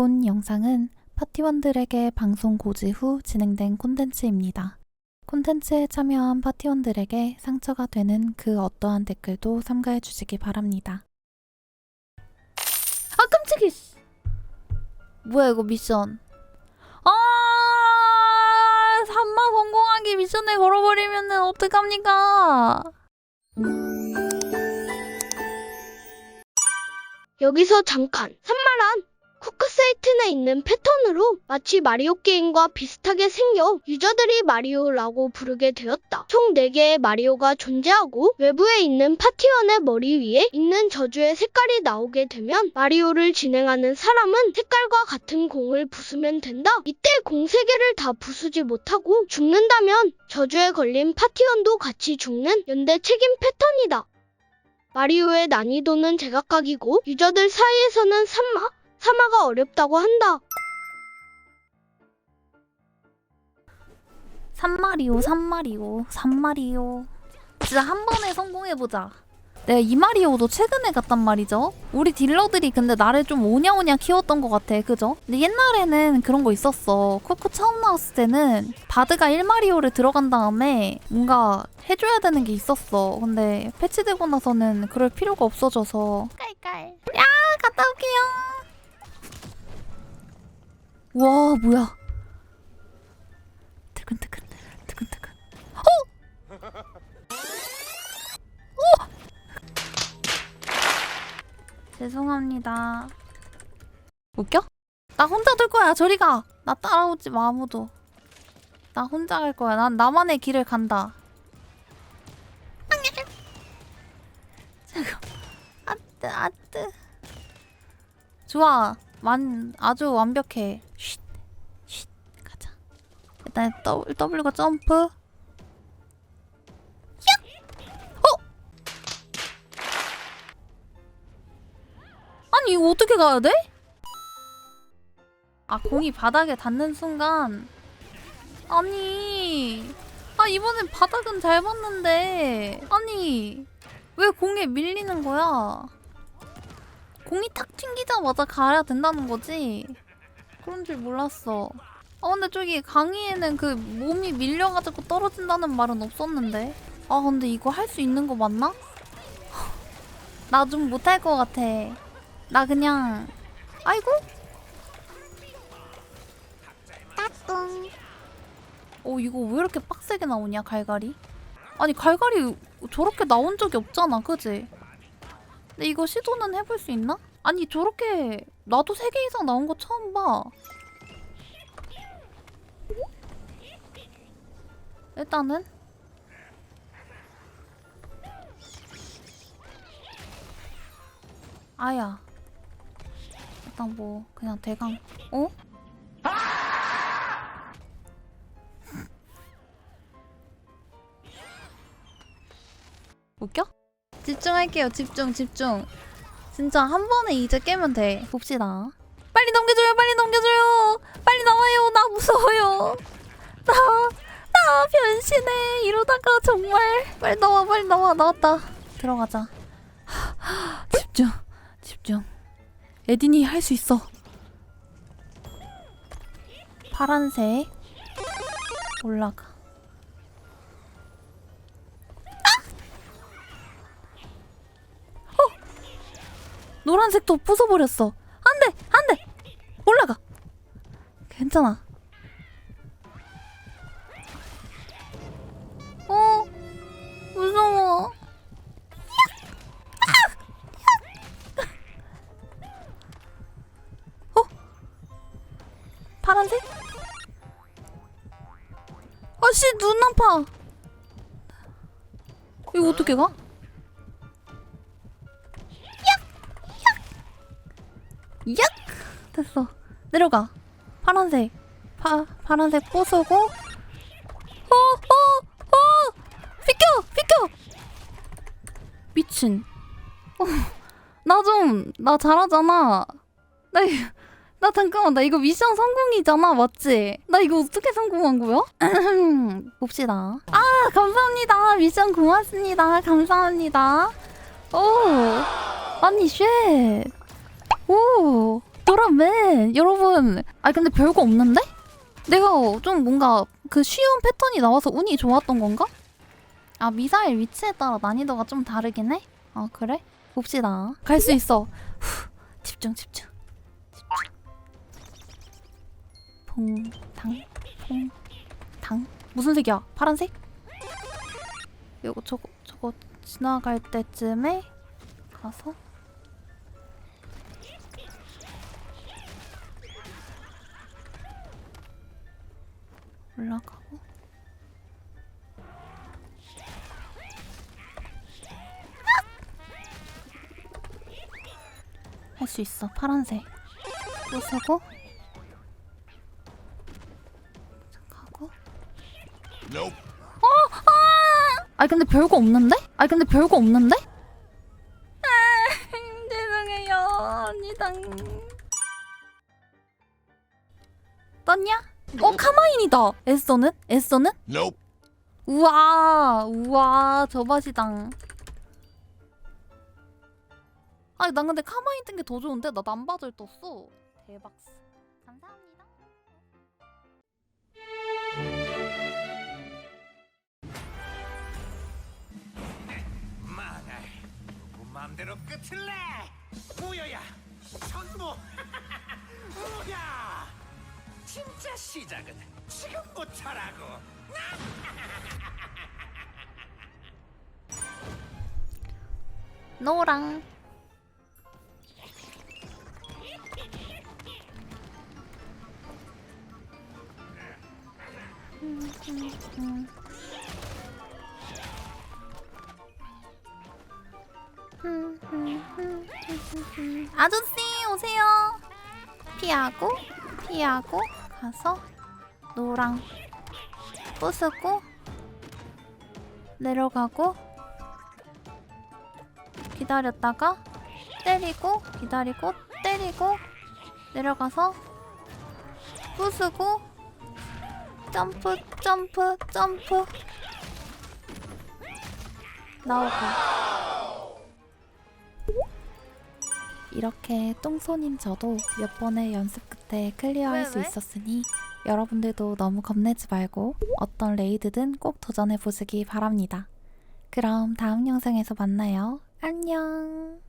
본 영상은 파티원들에게 방송 고지 후 진행된 콘텐츠입니다. 콘텐츠에 참여한 파티원들에게 상처가 되는 그 어떠한 댓글도 삼가해 주시기 바랍니다. 아 깜짝이! 씨. 뭐야 이거 미션? 아 산마 성공하기 미션에 걸어버리면 어떡합니까? 여기서 잠깐. 내 있는 패턴으로 마치 마리오 게임과 비슷하게 생겨 유저들이 마리오라고 부르게 되었다. 총 4개의 마리오가 존재하고 외부에 있는 파티원의 머리 위에 있는 저주의 색깔이 나오게 되면 마리오를 진행하는 사람은 색깔과 같은 공을 부수면 된다. 이때 공 3개를 다 부수지 못하고 죽는다면 저주에 걸린 파티원도 같이 죽는 연대 책임 패턴이다. 마리오의 난이도는 제각각이고 유저들 사이에서는 산마, 사마가 어렵다고 한다. 산마리오, 산마리오, 산마리오. 진짜 한 번에 성공해보자. 내가 이 마리오도 최근에 갔단 말이죠. 우리 딜러들이 근데 나를 좀 오냐오냐 키웠던 것 같아. 그죠? 근데 옛날에는 그런 거 있었어. 코코 처음 나왔을 때는 바드가 1마리오를 들어간 다음에 뭔가 해줘야 되는 게 있었어. 근데 패치되고 나서는 그럴 필요가 없어져서. 깔깔. 야, 갔다 올게요. 와, 뭐야. 뜨끈뜨끈, 뜨끈뜨끈. 죄송합니다. 웃겨? 나 혼자 돌 거야. 저리 가. 나 따라오지 마 아무도. 나 혼자 갈 거야. 난 나만의 길을 간다. 잠깐. 아뜨 아뜨. 좋아. 만 아주 완벽해. 쉿. 쉿. 가자. 일단 더블 더블과 점프. 야! 어? 아니 이거 어떻게 가야 돼? 아 공이 바닥에 닿는 순간 아니 아 이번엔 바닥은 잘 봤는데 아니 왜 공에 밀리는 거야? 공이 탁 튕기자마자 가야 된다는 거지? 그런 줄 몰랐어. 아 근데 저기 강의에는 그 몸이 밀려가지고 떨어진다는 말은 없었는데 아 근데 이거 할 수 있는 거 맞나? 나 좀 못할 것 같아. 나 그냥 아이고 따뚱 어 이거 왜 이렇게 빡세게 나오냐 갈갈이 아니 갈갈이 저렇게 나온 적이 없잖아 그지 근데 이거 시도는 해볼 수 있나? 아니 저렇게 나도 3개 이상 나온 거 처음 봐. 일단은? 아야. 일단 뭐 그냥 대강. 어? 웃겨? 집중할게요. 집중 집중. 진짜 한 번에 이제 깨면 돼. 봅시다. 빨리 넘겨줘요 빨리 넘겨줘요. 빨리 나와요. 나 무서워요. 나, 나 변신해. 이러다가 정말. 빨리 나와 빨리 나와. 나왔다. 들어가자. 집중 집중. 에딘이 할 수 있어. 파란색 올라가 노란색도 부숴버렸어. 안 돼! 안 돼! 올라가! 괜찮아. 어, 무서워. 어? 파란색? 아씨, 눈 아파. 이거 어떻게 가? 됐어. 내려가. 파란색. 파, 파란색 부수고. 어, 어, 어! 비켜! 비켜! 미친. 어, 나 좀, 나 잘하잖아. 나, 이- 나 잠깐만, 나 이거 미션 성공이잖아, 맞지? 나 이거 어떻게 성공한 거야? 봅시다. 아, 감사합니다. 미션 고맙습니다. 감사합니다. 오, 아니, 쉣. 오, 그러면 여러분 아 근데 별거 없는데? 내가 좀 뭔가 그 쉬운 패턴이 나와서 운이 좋았던 건가? 아 미사일 위치에 따라 난이도가 좀 다르긴 해? 아 그래? 봅시다 갈 수 있어 후, 집중 집중 집중 퐁당 퐁당 무슨 색이야? 파란색? 이거 저거 저거 지나갈 때쯤에 가서 올라가고 할 수 있어 파란색 또 쓰고 가고 Nope. 아 근데 별거 없는데? 아 근데 별거 없는데? 아 죄송해요 언니당 떴냐? 어 카마인이다? 에스더는? Nope. 우와 우와 저 맛이당 아니 난 근데 카마인 뜬 게 더 좋은데 나 남바절 떴어 대박 감사합니다 맘대로 끝을 내. 무효야. 전부. 무야. 진짜 시작은 지금부터라고. 노랑. 아저씨 오세요. 피하고 피하고 가서 노랑 부수고 내려가고 기다렸다가 때리고 기다리고 때리고 내려가서 부수고 점프 점프 점프 나오고 이렇게 똥손인 저도 몇 번의 연습 끝에 클리어할 왜, 수 왜? 있었으니 여러분들도 너무 겁내지 말고 어떤 레이드든 꼭 도전해 보시기 바랍니다. 그럼 다음 영상에서 만나요. 안녕.